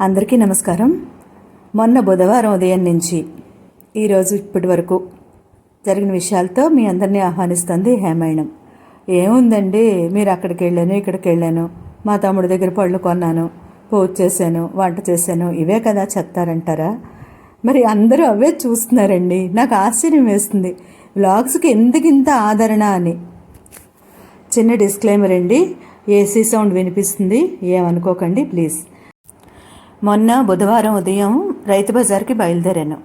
అందరికీ నమస్కారం. మొన్న బుధవారం ఉదయం నుంచి ఈరోజు ఇప్పటి వరకు జరిగిన విషయాలతో మీ అందరినీ ఆహ్వానిస్తుంది హేమాయణం. ఏముందండి మీరు అక్కడికి వెళ్ళాను ఇక్కడికి వెళ్ళాను మా తమ్ముడి దగ్గర పళ్ళు కొన్నాను పూజ చేశాను వంట చేశాను ఇవే కదా చెప్తారంటారా? మరి అందరూ అవే చూస్తున్నారండి. నాకు ఆశ్చర్యం వేస్తుంది. వ్లాగ్స్కి ఎందుకు ఇంత ఆదరణ అని. చిన్న డిస్క్లైమర్ అండి. ఏసీ సౌండ్ వినిపిస్తుంది. ఏమనుకోకండి ప్లీజ్. మొన్న బుధవారం ఉదయం రైతు బజార్కి బయలుదేరాను.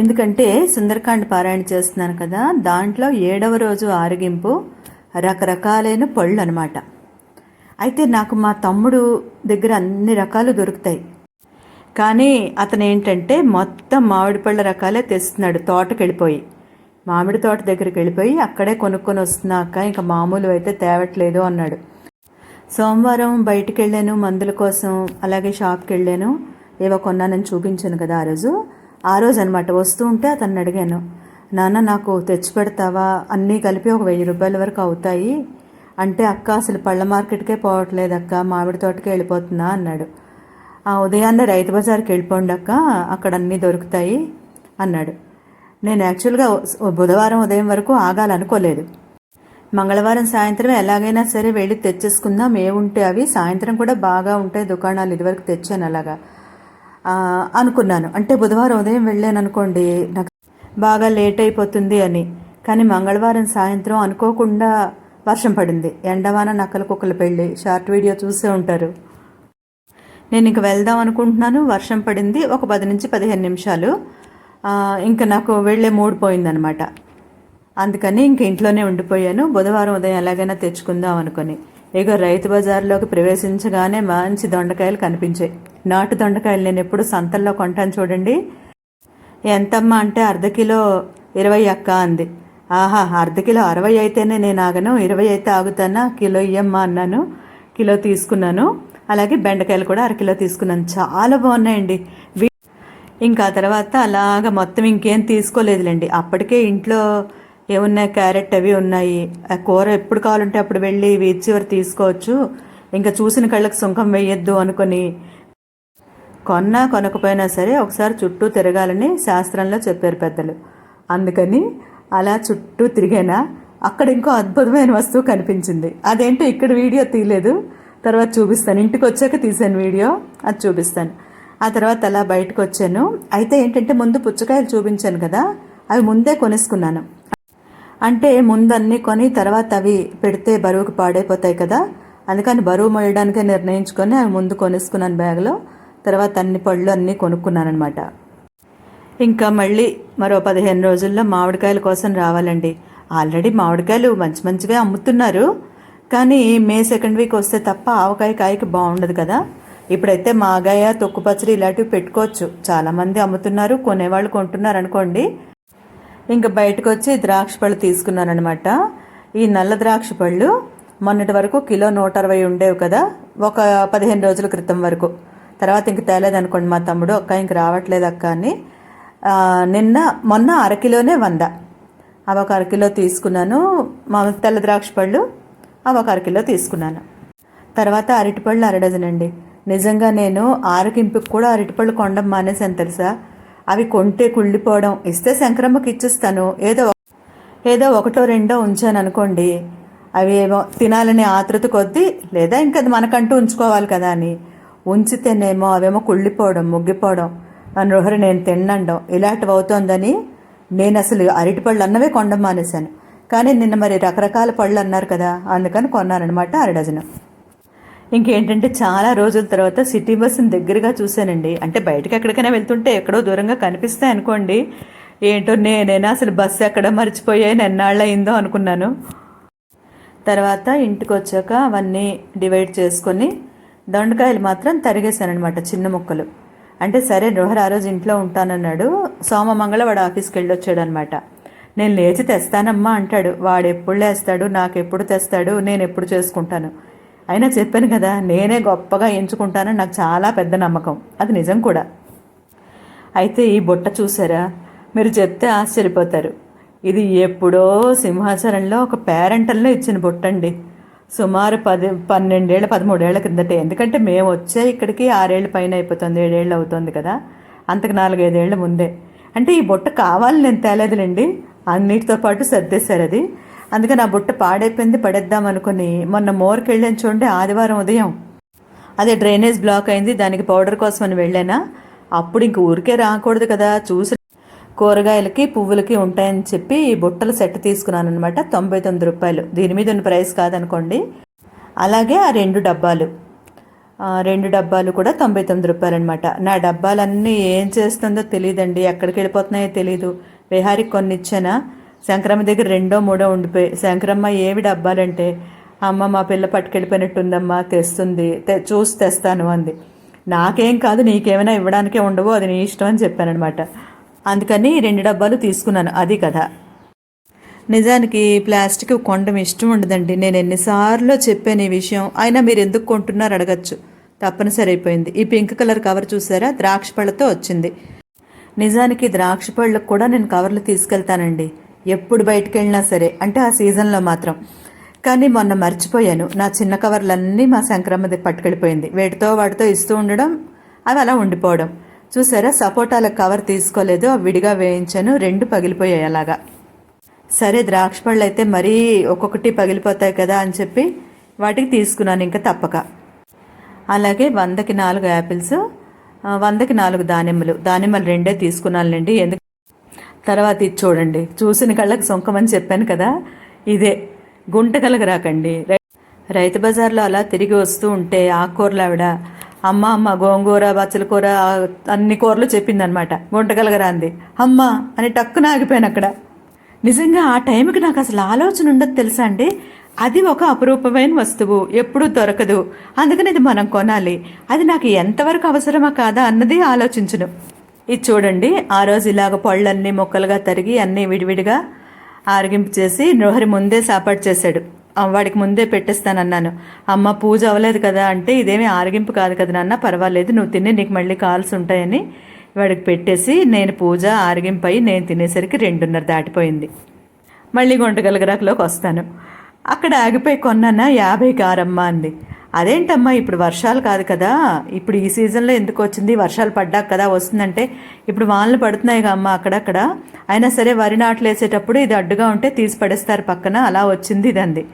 ఎందుకంటే సుందరకాండ్ పారాయణ చేస్తున్నాను కదా దాంట్లో ఏడవ రోజు ఆరగింపు రకరకాలైన పళ్ళు అనమాట అయితే నాకు మా తమ్ముడు దగ్గర అన్ని రకాలు దొరుకుతాయి. కానీ అతను ఏంటంటే మొత్తం మామిడి పళ్ళ రకాలే తెస్తున్నాడు తోటకి వెళ్ళిపోయి మామిడి తోట దగ్గరికి వెళ్ళిపోయి అక్కడే కొనుక్కొని వస్తున్నాక ఇంకా మామూలు అయితే తేవట్లేదు అన్నాడు. సోమవారం బయటికి వెళ్ళాను మందుల కోసం అలాగే షాప్కి వెళ్ళాను ఏవో కొన్నానని చూపించాను కదా ఆ రోజు. ఆ రోజు అనమాట వస్తూ ఉంటే అతన్ని అడిగాను నాన్న నాకు తెచ్చి పెడతావా? అన్నీ కలిపి ఒక వెయ్యి రూపాయల వరకు అవుతాయి. అంటే అక్క అసలు పళ్ళ మార్కెట్కే పోవట్లేదు అక్క మామిడి తోటకే వెళ్ళిపోతున్నా అన్నాడు. ఆ ఉదయాన్నే రైతు బజార్కి వెళ్ళిపోండి అక్క అక్కడ అన్నీ దొరుకుతాయి అన్నాడు. నేను యాక్చువల్గా బుధవారం ఉదయం వరకు ఆగాలనుకోలేదు. మంగళవారం సాయంత్రం ఎలాగైనా సరే వెళ్ళి తెచ్చేసుకుందాం. ఏముంటే అవి. సాయంత్రం కూడా బాగా ఉంటాయి దుకాణాలు. ఇదివరకు తెచ్చాను అలాగా. అనుకున్నాను. అంటే బుధవారం ఉదయం వెళ్ళాను అనుకోండి. నాకు బాగా లేట్ అయిపోతుంది అని. కానీ మంగళవారం సాయంత్రం అనుకోకుండా వర్షం పడింది. ఎండవాన నక్కల కుక్కల పెళ్ళి. షార్ట్ వీడియో చూసే ఉంటారు. నేను ఇంక వెళ్దాం అనుకుంటున్నాను. వర్షం పడింది. ఒక పది నుంచి పదిహేను నిమిషాలు. ఇంకా నాకు వెళ్ళే మూడ్ పోయిందనమాట. అందుకని ఇంక ఇంట్లోనే ఉండిపోయాను. బుధవారం ఉదయం ఎలాగైనా తెచ్చుకుందాం అనుకుని. ఇక రైతు బజార్లోకి ప్రవేశించగానే మంచి దొండకాయలు కనిపించాయి. నాటు దొండకాయలు నేను ఎప్పుడు సంతల్లో కొంటాను చూడండి. ఎంతమ్మా అంటే అర్ధ కిలో ఇరవై అక్క అంది. ఆహా అర్ధ కిలో అరవై అయితేనే నేను ఆగను. ఇరవై అయితే ఆగుతానా? కిలో ఇయ్యమ్మా అన్నాను. కిలో తీసుకున్నాను. అలాగే బెండకాయలు కూడా అరకిలో తీసుకున్నాను. చాలా బాగున్నాయండి. ఇంకా తర్వాత అలాగ మొత్తం ఇంకేం తీసుకోలేదులేండి. అప్పటికే ఇంట్లో ఏమున్నాయి క్యారెట్ అవి ఉన్నాయి. ఆ కూర ఎప్పుడు కావాలంటే అప్పుడు వెళ్ళి వీధి చివరి తీసుకోవచ్చు. ఇంకా చూసిన కళ్ళకి సుంకం వేయొద్దు అనుకొని కొన్నా కొనకపోయినా సరే ఒకసారి చుట్టూ తిరగాలని శాస్త్రంలో చెప్పారు పెద్దలు. అందుకని అలా చుట్టూ తిరిగానా? అక్కడ ఇంకో అద్భుతమైన వస్తువు కనిపించింది. అదేంటో ఇక్కడ వీడియో తీయలేదు. తర్వాత చూపిస్తాను. ఇంటికి వచ్చాక తీసాను వీడియో. అది చూపిస్తాను. ఆ తర్వాత అలా బయటకు వచ్చాను. అయితే ఏంటంటే ముందు పుచ్చకాయలు చూపించాను కదా అవి ముందే కొనేసుకున్నాను. అంటే ముందన్నీ కొని తర్వాత అవి పెడితే బరువుకు పాడైపోతాయి కదా. అందుకని బరువు మోయడానికే నిర్ణయించుకొని అవి ముందు కొనేసుకున్నాను బ్యాగ్లో. తర్వాత అన్ని పళ్ళు అన్నీ కొనుక్కున్నాను అనమాట ఇంకా మళ్ళీ మరో పదిహేను రోజుల్లో మామిడికాయల కోసం రావాలండి. ఆల్రెడీ మామిడికాయలు మంచి మంచిగా అమ్ముతున్నారు. కానీ మే సెకండ్ వీక్ వస్తే తప్ప ఆవకాయ కాయకి బాగుండదు కదా. ఇప్పుడైతే మాగాయ తొక్కు పచ్చడి ఇలాంటివి పెట్టుకోవచ్చు. చాలామంది అమ్ముతున్నారు కొనేవాళ్ళు కొంటున్నారు అనుకోండి. ఇంకా బయటకు వచ్చి ద్రాక్ష పళ్ళు తీసుకున్నానమాట ఈ నల్ల ద్రాక్ష పళ్ళు మొన్నటి వరకు కిలో నూట అరవై ఉండేవి కదా ఒక పదిహేను రోజుల క్రితం వరకు. తర్వాత ఇంక తేలేదనుకోండి మా తమ్ముడు అక్క ఇంక రావట్లేదు అక్క అని. నిన్న మొన్న అరకిలోనే వంద. అవి ఒక అరకిలో తీసుకున్నాను మా తెల్ల ద్రాక్ష పళ్ళు అవి ఒక అరకిలో తీసుకున్నాను. తర్వాత అరటిపళ్ళు అర డజన్ అండి నిజంగా నేను ఆరకింపుకి కూడా అరటిపళ్ళు కొండం మానేసాను తెలుసా? అవి కొంటే కుళ్ళిపోవడం. ఇస్తే శంకరమ్మకి ఇచ్చేస్తాను ఏదో ఏదో ఒకటో రెండో ఉంచాను అనుకోండి అవి ఏమో తినాలనే ఆతృత కొద్దీ లేదా ఇంకా అది మనకంటూ ఉంచుకోవాలి కదా అని. ఉంచితేనేమో అవేమో కుళ్ళిపోవడం ముగ్గిపోవడం. అని రోహరి నేను తిన్నండం. ఇలాంటివి అవుతోందని నేను అసలు అరటి పళ్ళు అన్నవే కొండం మానేశాను. కానీ నిన్న మరి రకరకాల పళ్ళు అన్నారు కదా అందుకని కొన్నానమాట అర డజను ఇంకేంటంటే చాలా రోజుల తర్వాత సిటీ బస్సుని దగ్గరగా చూశానండి. అంటే బయటకు ఎక్కడికైనా వెళ్తుంటే ఎక్కడో దూరంగా కనిపిస్తాయి అనుకోండి. ఏంటో నేనైనా అసలు బస్సు ఎక్కడ మర్చిపోయాను ఎన్నాళ్ళు అయిందో అనుకున్నాను. తర్వాత ఇంటికి వచ్చాక అవన్నీ డివైడ్ చేసుకొని దొండకాయలు మాత్రం తరిగేశానమాట చిన్న ముక్కలు. అంటే సరే రోహర్ ఆ రోజు ఇంట్లో ఉంటానన్నాడు. సోమ మంగళ వాడు ఆఫీస్కి వెళ్ళి వచ్చాడనమాట నేను లేచి తెస్తానమ్మా అంటాడు. వాడు ఎప్పుడు లేస్తాడు నాకు ఎప్పుడు తెస్తాడు నేను ఎప్పుడు చేసుకుంటాను. అయినా చెప్పాను కదా నేనే గొప్పగా ఎంచుకుంటానని నాకు చాలా పెద్ద నమ్మకం. అది నిజం కూడా. అయితే ఈ బుట్ట చూసారా? మీరు చెప్తే ఆశ్చర్యపోతారు. ఇది ఎప్పుడో సింహాచలంలో ఒక పేరెంటల్లో ఇచ్చిన బుట్ట అండి సుమారు పది పన్నెండేళ్ళ పదమూడేళ్ళ కిందటే ఎందుకంటే మేము వచ్చే ఇక్కడికి ఆరేళ్ళ పైన అయిపోతుంది ఏడేళ్ళు అవుతుంది కదా. అంతకు నాలుగైదేళ్ళ ముందే. అంటే ఈ బుట్ట కావాలి నేను తేలేదులేండి. అన్నిటితో పాటు సర్దేశారు అది. అందుకే నా బుట్ట పాడైపోయింది పడేద్దాం అనుకుని మొన్న మోర్కి వెళ్ళాను చూడండి ఆదివారం ఉదయం. అదే డ్రైనేజ్ బ్లాక్ అయింది దానికి పౌడర్ కోసం అని వెళ్ళానా? అప్పుడు ఇంక ఊరికే రాకూడదు కదా చూసి కూరగాయలకి పువ్వులకి ఉంటాయని చెప్పి ఈ బుట్టల సెట్ తీసుకున్నాను అనమాట తొంభై తొమ్మిది రూపాయలు. దీని మీద ఉన్న ప్రైస్ కాదనుకోండి. అలాగే ఆ రెండు డబ్బాలు. రెండు డబ్బాలు కూడా తొంభై తొమ్మిది రూపాయలు అనమాట నా డబ్బాలన్నీ ఏం చేస్తుందో తెలియదండి ఎక్కడికి వెళ్ళిపోతున్నాయో తెలియదు విహారికి కొన్ని ఇచ్చానా శంకరమ్మ దగ్గర రెండో మూడో ఉండిపోయి శంకరమ్మ ఏవి డబ్బాలంటే అమ్మ మా పిల్ల పట్టుకెళ్ళిపోయినట్టుందమ్మా తెస్తుంది తె చూసి తెస్తాను అంది. నాకేం కాదు నీకేమైనా ఇవ్వడానికే ఉండవు అది నీ ఇష్టం అని చెప్పానమాట అందుకని రెండు డబ్బాలు తీసుకున్నాను అది కదా నిజానికి ప్లాస్టిక్ కొనడం ఇష్టం ఉండదండి. నేను ఎన్నిసార్లు చెప్పాను ఈ విషయం అయినా మీరు ఎందుకు కొంటున్నారు అడగచ్చు. తప్పనిసరి అయిపోయింది. ఈ పింక్ కలర్ కవర్ చూసారా? ద్రాక్ష పళ్ళతో వచ్చింది. నిజానికి ద్రాక్ష పళ్ళకు కూడా నేను కవర్లు తీసుకెళ్తానండి. ఎప్పుడు బయటకు వెళ్ళినా సరే అంటే ఆ సీజన్లో మాత్రం. కానీ మొన్న మర్చిపోయాను. నా చిన్న కవర్లన్నీ మా సంక్రమది పట్టుకెళ్ళిపోయింది. వేటితో వాటితో ఇస్తూ ఉండడం అవి అలా ఉండిపోవడం. చూసారా? సపోటాల కవర్ తీసుకోలేదు అవి విడిగా వేయించాను రెండు పగిలిపోయాయి అలాగా. సరే ద్రాక్ష పళ్ళు అయితే మరీ ఒక్కొక్కటి పగిలిపోతాయి కదా అని చెప్పి వాటికి తీసుకున్నాను ఇంకా తప్పక. అలాగే వందకి నాలుగు యాపిల్స్ వందకి నాలుగు దానిమ్మలు. దానిమ్మలు రెండే తీసుకున్నానులేండి ఎందుకు తర్వాత ఇది చూడండి. చూసిన కళ్ళకి సొంకమని చెప్పాను కదా. ఇదే. గుంట గుంటకలకు రాకండి. రై- రైతు బజార్లో అలా తిరిగి వస్తూ ఉంటే ఆకుకూరలు ఆవిడ అమ్మ అమ్మ గోంగూర బచ్చల కూర అన్ని కూరలు చెప్పిందనమాట. గుంటకలగరా అంది అమ్మ అని టక్కున ఆగిపోయాను అక్కడ. నిజంగా ఆ టైంకి నాకు అసలు ఆలోచన ఉండదు తెలుసా అండి? అది ఒక అపురూపమైన వస్తువు. ఎప్పుడూ దొరకదు. అందుకని ఇది మనం కొనాలి. అది నాకు ఎంతవరకు అవసరమా కాదా అన్నది ఆలోచించను. ఇది చూడండి. ఆ రోజు ఇలాగ పళ్ళన్నీ మొక్కలుగా తరిగి అన్నీ విడివిడిగా ఆరగింపు చేసి నృహరి ముందే సాపాటు చేశాడు. వాడికి ముందే పెట్టేస్తానన్నాను. అమ్మ పూజ అవ్వలేదు కదా అంటే ఇదేమీ ఆరగింపు కాదు కదా నాన్న పర్వాలేదు నువ్వు తిని నీకు మళ్ళీ కాల్స్ ఉంటాయని వాడికి పెట్టేసి నేను పూజ ఆరగింపు అయి నేను తినేసరికి రెండున్నర దాటిపోయింది. మళ్ళీ గుంటగలగరాకులోకి వస్తాను. అక్కడ ఆగిపోయి కొన్నానా? యాభై కారమ్మ అంది. అదేంటమ్మా ఇప్పుడు వర్షాలు కాదు కదా. ఇప్పుడు ఈ సీజన్లో ఎందుకు వచ్చింది? వర్షాలు పడ్డాక కదా వస్తుందంటే ఇప్పుడు వానలు పడుతున్నాయి అమ్మ అక్కడక్కడ. అయినా సరే వరి నాట్లు వేసేటప్పుడు ఇది అడ్డుగా ఉంటే తీసి పడేస్తారు పక్కన. అలా వచ్చింది ఇది అంది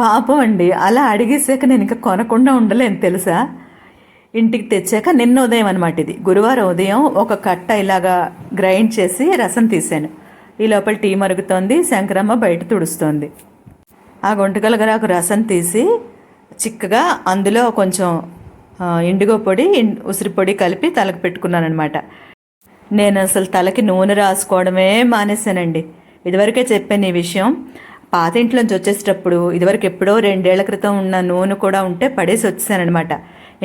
పాపం అండి అలా అడిగేసాక నేను ఇంకా కొనకుండా ఉండలేను తెలుసా? ఇంటికి తెచ్చాక నిన్న ఉదయం అనమాట ఇది. గురువారం ఉదయం ఒక కట్ట ఇలాగా గ్రైండ్ చేసి రసం తీసాను. ఈ లోపల టీ మరుగుతోంది శంకరమ్మ బయట తుడుస్తోంది. ఆ గుంటకలగరాకు రసం తీసి చిక్కగా అందులో కొంచెం ఇండిగో పొడి ఉసిరి పొడి కలిపి తలకు పెట్టుకున్నాను అనమాట నేను అసలు తలకి నూనె రాసుకోవడమే మానేశానండి. ఇదివరకే చెప్పాను ఈ విషయం. పాత ఇంట్లోంచి వచ్చేసేటప్పుడు ఇదివరకు ఎప్పుడో రెండేళ్ళ క్రితం ఉన్న నూనె కూడా ఉంటే పడేసి వచ్చేసానమాట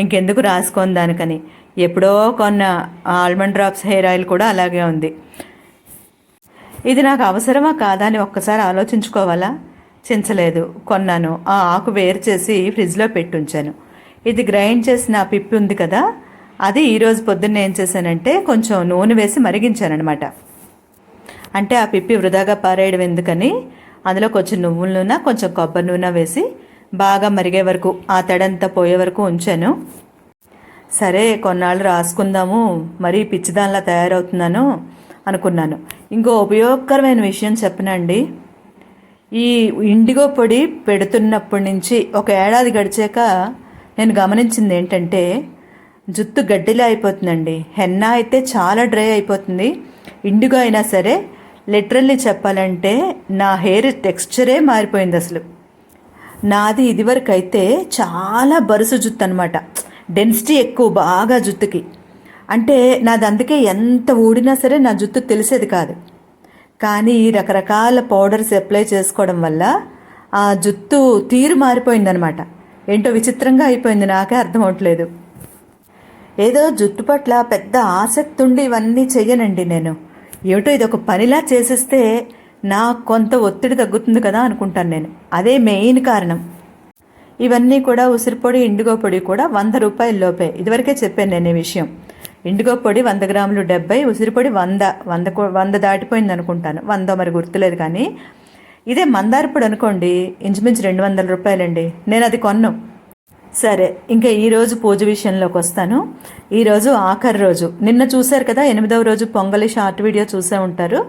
ఇంకెందుకు రాసుకోని దానికని. ఎప్పుడో కొన్న ఆల్మండ్ డ్రాప్స్ హెయిర్ ఆయిల్ కూడా అలాగే ఉంది. ఇది నాకు అవసరమా కాదా అని ఒక్కసారి ఆలోచించుకోవాలా? చించలేదు. కొన్నాను. ఆ ఆకు వేరు చేసి ఫ్రిడ్జ్లో పెట్టుంచాను. ఇది గ్రైండ్ చేసిన పిప్పి ఉంది కదా అది ఈరోజు పొద్దున్న ఏం చేశానంటే కొంచెం నూనె వేసి మరిగించానమాట అంటే ఆ పిప్పి వృధాగా పారేయడం ఎందుకని అందులో కొంచెం నువ్వుల నూనె కొంచెం కొబ్బరి నూనె వేసి బాగా మరిగే వరకు ఆ తడంతా పోయే వరకు ఉంచాను. సరే కొన్నాళ్ళు రాసుకుందాము మరీ పిచ్చిదానిలా తయారవుతున్నాను అనుకున్నాను. ఇంకో ఉపయోగకరమైన విషయం చెప్పనండి. ఈ ఇండిగో పొడి పెడుతున్నప్పటి నుంచి ఒక ఏడాది గడిచాక నేను గమనించింది ఏంటంటే జుత్తు గడ్డిలా అయిపోతుందండి. హెన్నా అయితే చాలా డ్రై అయిపోతుంది. ఇండిగో అయినా సరే లిటరల్లీ చెప్పాలంటే నా హెయిర్ టెక్స్చరే మారిపోయింది అసలు. నాది ఇదివరకు అయితే చాలా బరుసు జుత్తు అనమాట డెన్సిటీ ఎక్కువ బాగా జుత్తుకి. అంటే నాది అందుకే ఎంత ఊడినా సరే నా జుత్తు తెలిసేది కాదు. కానీ ఈ రకరకాల పౌడర్స్ అప్లై చేసుకోవడం వల్ల ఆ జుత్తు తీరు మారిపోయిందనమాట ఏంటో విచిత్రంగా అయిపోయింది నాకే అర్థం అవట్లేదు. ఏదో జుట్టు పట్ల పెద్ద ఆసక్తి ఉండి ఇవన్నీ చెయ్యనండి నేను. ఏమిటో ఇది ఒక పనిలా చేసేస్తే నా కొంత ఒత్తిడి తగ్గుతుంది కదా అనుకుంటాను నేను. అదే మెయిన్ కారణం. ఇవన్నీ కూడా ఉసిరిపొడి ఇండిగో పొడి కూడా వంద రూపాయల లోపే. ఇదివరకే చెప్పాను నేను ఈ విషయం. ఇండిగో పొడి వంద గ్రాములు డెబ్బై ఉసిరిపొడి వంద వంద వంద దాటిపోయింది అనుకుంటాను. వంద మరి గుర్తులేదు కానీ. ఇదే మందారపుడు అనుకోండి ఇంచుమించు రెండు వందల రూపాయలండి. నేను అది కొన్ను. సరే ఇంకా ఈరోజు పూజ విషయంలోకి వస్తాను. ఈరోజు ఆఖరి రోజు. నిన్న చూశారు కదా ఎనిమిదవ రోజు పొంగలి షార్ట్ వీడియో చూసే ఉంటారు.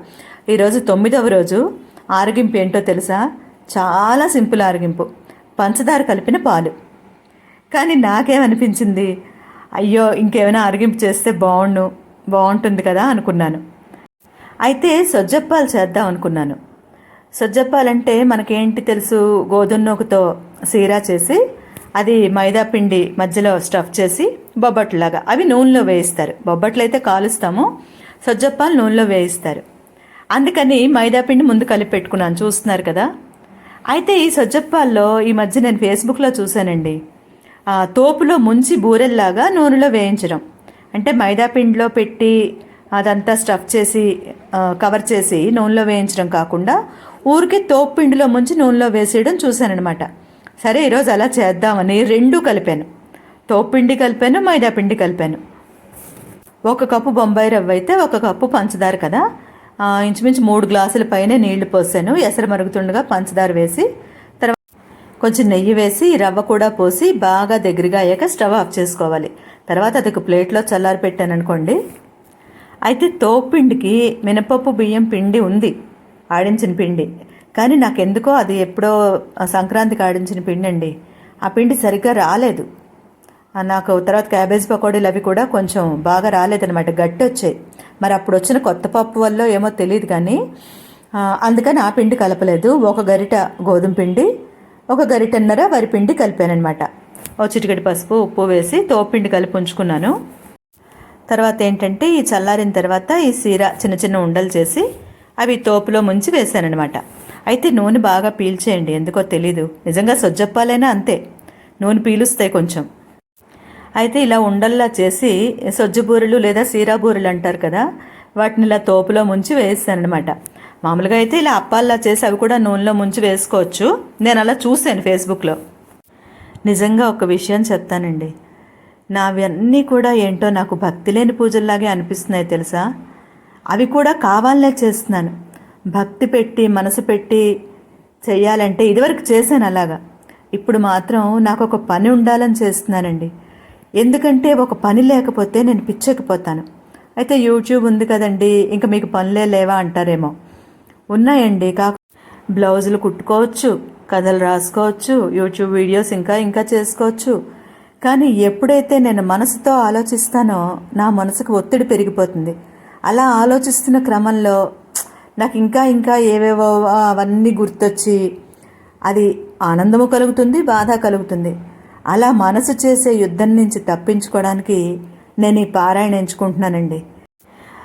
ఈరోజు తొమ్మిదవ రోజు. ఆరగింపు ఏంటో తెలుసా? చాలా సింపుల్ ఆరగింపు. పంచదార కలిపిన పాలు. కానీ నాకేమనిపించింది? అయ్యో ఇంకేమైనా ఆరగింపు చేస్తే బాగుండు బాగుంటుంది కదా అనుకున్నాను. అయితే సొజ్జప్పాలు చేద్దాం అనుకున్నాను. సొజ్జప్పాలంటే మనకేంటి తెలుసు? గోధుమ సీరా చేసి అది మైదా పిండి మధ్యలో స్టఫ్ చేసి బొబ్బట్లాగా అవి నూనెలో వేయిస్తారు. బొబ్బట్లు అయితే కాలుస్తాము సొజ్జప్పాలు నూనెలో వేయిస్తారు. అందుకని మైదా పిండి ముందు కలిపి పెట్టుకున్నాను. చూస్తున్నారు కదా? అయితే ఈ సొజ్జప్పాల్లో ఈ మధ్య నేను ఫేస్బుక్లో చూశానండి. తోపులో ముంచి బూరెల్లాగా నూనెలో వేయించడం. అంటే మైదాపిండిలో పెట్టి అదంతా స్టఫ్ చేసి కవర్ చేసి నూనెలో వేయించడం కాకుండా ఊరికే తోపు పిండిలో ముంచి నూనెలో వేసేయడం చూశానమాట సరే ఈరోజు అలా చేద్దామని రెండూ కలిపాను. తోపిండి కలిపాను మైదాపిండి కలిపాను. ఒక కప్పు బొంబాయి రవ్వ అయితే ఒక కప్పు పంచదార కదా. ఇంచుమించు మూడు గ్లాసుల పైనే నీళ్ళు పోసాను. ఎసరు మరుగుతుండగా పంచదార వేసి కొంచెం నెయ్యి వేసి రవ్వ కూడా పోసి బాగా దగ్గరగా అయ్యాక స్టవ్ ఆఫ్ చేసుకోవాలి. తర్వాత అది ఒక ప్లేట్లో చల్లారి పెట్టాను అనుకోండి అయితే తోపిండికి మినపప్పు బియ్యం పిండి ఉంది ఆడించిన పిండి. కానీ నాకెందుకో అది ఎప్పుడో సంక్రాంతికి ఆడించిన పిండి అండి ఆ పిండి సరిగ్గా రాలేదు. నాకు తర్వాత క్యాబేజ్ పకోడీలు అవి కూడా కొంచెం బాగా రాలేదనమాట గట్టి వచ్చాయి మరి అప్పుడు వచ్చిన కొత్త పప్పు వల్ల ఏమో తెలియదు కానీ అందుకని ఆ పిండి కలపలేదు. ఒక గరిట గోధుమ పిండి ఒక గరిటన్నర వరిపిండి కలిపానమాట ఓ చిటికటి పసుపు ఉప్పు వేసి తోపిండి కలిపి ఉంచుకున్నాను. తర్వాత ఏంటంటే ఈ చల్లారిన తర్వాత ఈ సీర చిన్న చిన్న ఉండలు చేసి అవి తోపులో ముంచి వేశానమాట అయితే నూనె బాగా పీల్చేయండి ఎందుకో తెలీదు. నిజంగా సొజ్జప్పాలైనా అంతే. నూనె పీలుస్తాయి కొంచెం. అయితే ఇలా ఉండల్లా చేసి సొజ్జు బూరెలు లేదా సీరా బూరెలు అంటారు కదా వాటిని ఇలా తోపులో ముంచి వేస్తానమాట మామూలుగా అయితే ఇలా అప్పాల్లా చేసి అవి కూడా నూనెలో ముంచి వేసుకోవచ్చు. నేను అలా చూశాను ఫేస్బుక్లో. నిజంగా ఒక విషయం చెప్తానండి. నావన్నీ కూడా ఏంటో నాకు భక్తి లేని పూజల్లాగే అనిపిస్తున్నాయి తెలుసా? అవి కూడా కావాలనే చేస్తున్నాను. భక్తి పెట్టి మనసు పెట్టి చేయాలంటే ఇదివరకు చేశాను అలాగా. ఇప్పుడు మాత్రం నాకు ఒక పని ఉండాలని చేస్తున్నానండి. ఎందుకంటే ఒక పని లేకపోతే నేను పిచ్చకపోతాను అయితే యూట్యూబ్ ఉంది కదండి ఇంకా మీకు పనులే లేవా అంటారేమో. ఉన్నాయండి. కాక బ్లౌజులు కుట్టుకోవచ్చు కథలు రాసుకోవచ్చు యూట్యూబ్ వీడియోస్ ఇంకా ఇంకా చేసుకోవచ్చు. కానీ ఎప్పుడైతే నేను మనసుతో ఆలోచిస్తానో నా మనసుకు ఒత్తిడి పెరిగిపోతుంది. అలా ఆలోచిస్తున్న క్రమంలో నాకు ఇంకా ఇంకా ఏవేవో అవన్నీ గుర్తొచ్చి అది ఆనందము కలుగుతుంది బాధ కలుగుతుంది. అలా మనసు చేసే యుద్ధం నుంచి తప్పించుకోవడానికి నేను ఈ పారాయణ ఎంచుకుంటున్నానండి.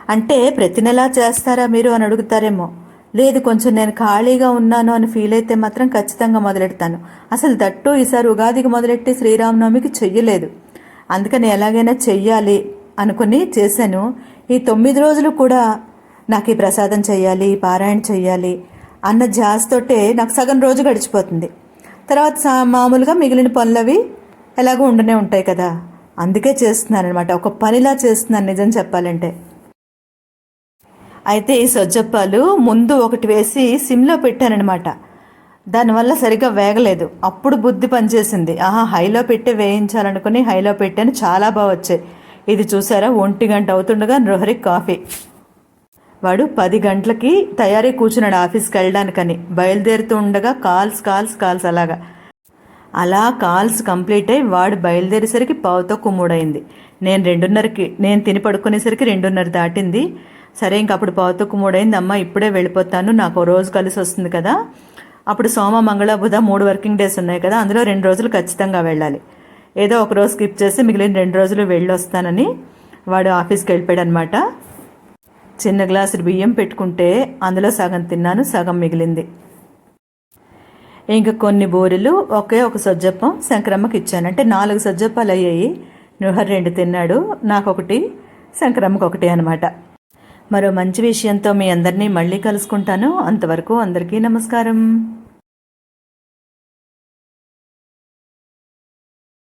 అంటే ప్రతి నెలా చేస్తారా మీరు అని అడుగుతారేమో. లేదు కొంచెం నేను ఖాళీగా ఉన్నాను అని ఫీల్ అయితే మాత్రం ఖచ్చితంగా మొదలెడతాను. అసలు దట్టు ఈసారి ఉగాదికి మొదలెట్టి శ్రీరామనవమికి చెయ్యలేదు. అందుకని ఎలాగైనా చెయ్యాలి అనుకుని చేశాను. ఈ తొమ్మిది రోజులు కూడా నాకు ఈ ప్రసాదం చేయాలి ఈ పారాయణ చెయ్యాలి అన్న ధ్యాసతోటే నాకు సగం రోజు గడిచిపోతుంది. తర్వాత మామూలుగా మిగిలిన పనులవి ఎలాగో ఉండనే ఉంటాయి కదా. అందుకే చేస్తున్నాను అనమాట ఒక పనిలా చేస్తున్నాను నిజం చెప్పాలంటే. అయితే ఈ సజ్జప్పాలు ముందు ఒకటి వేసి సిమ్లో పెట్టానఅనమాట దానివల్ల సరిగ్గా వేగలేదు. అప్పుడు బుద్ధి పనిచేసింది. ఆహా హైలో పెట్టి వేయించాలనుకుని హైలో పెట్టాను. చాలా బాగా వచ్చాయి. ఇది చూసారా? ఒంటి గంట అవుతుండగా నృహరికి కాఫీ. వాడు పది గంటలకి తయారీ కూర్చున్నాడు ఆఫీస్కి వెళ్ళడానికని. బయలుదేరుతూ ఉండగా కాల్స్ కాల్స్ కాల్స్ అలాగా. అలా కాల్స్ కంప్లీట్ అయ్యి వాడు బయలుదేరేసరికి పావుతో కుమ్ముడైంది నేను రెండున్నరకి నేను తిని పడుకునేసరికి రెండున్నర దాటింది. సరే ఇంక అప్పుడు పావుతో మూడైందమ్మా అమ్మ ఇప్పుడే వెళ్ళిపోతాను నాకు రోజు కలిసి వస్తుంది కదా. అప్పుడు సోమ మంగళ బుధ మూడు వర్కింగ్ డేస్ ఉన్నాయి కదా అందులో రెండు రోజులు ఖచ్చితంగా వెళ్ళాలి. ఏదో ఒక రోజు స్కిప్ చేసి మిగిలిన రెండు రోజులు వెళ్ళొస్తానని వాడు ఆఫీస్కి వెళ్ళిపోయాడు అనమాట చిన్న గ్లాసు బియ్యం పెట్టుకుంటే అందులో సగం తిన్నాను సగం మిగిలింది. ఇంకా కొన్ని బూరెలు ఒకే ఒక సజ్జప్పం శంకరమ్మకి ఇచ్చాను. అంటే నాలుగు సజ్జప్పాలు అయ్యాయి. నుహర్ రెండు తిన్నాడు నాకొకటి శంకరమ్మకి ఒకటి అనమాట మరో మంచి విషయంతో మీ అందరినీ మళ్ళీ కలుసుకుంటాను. అంతవరకు అందరికీ నమస్కారం.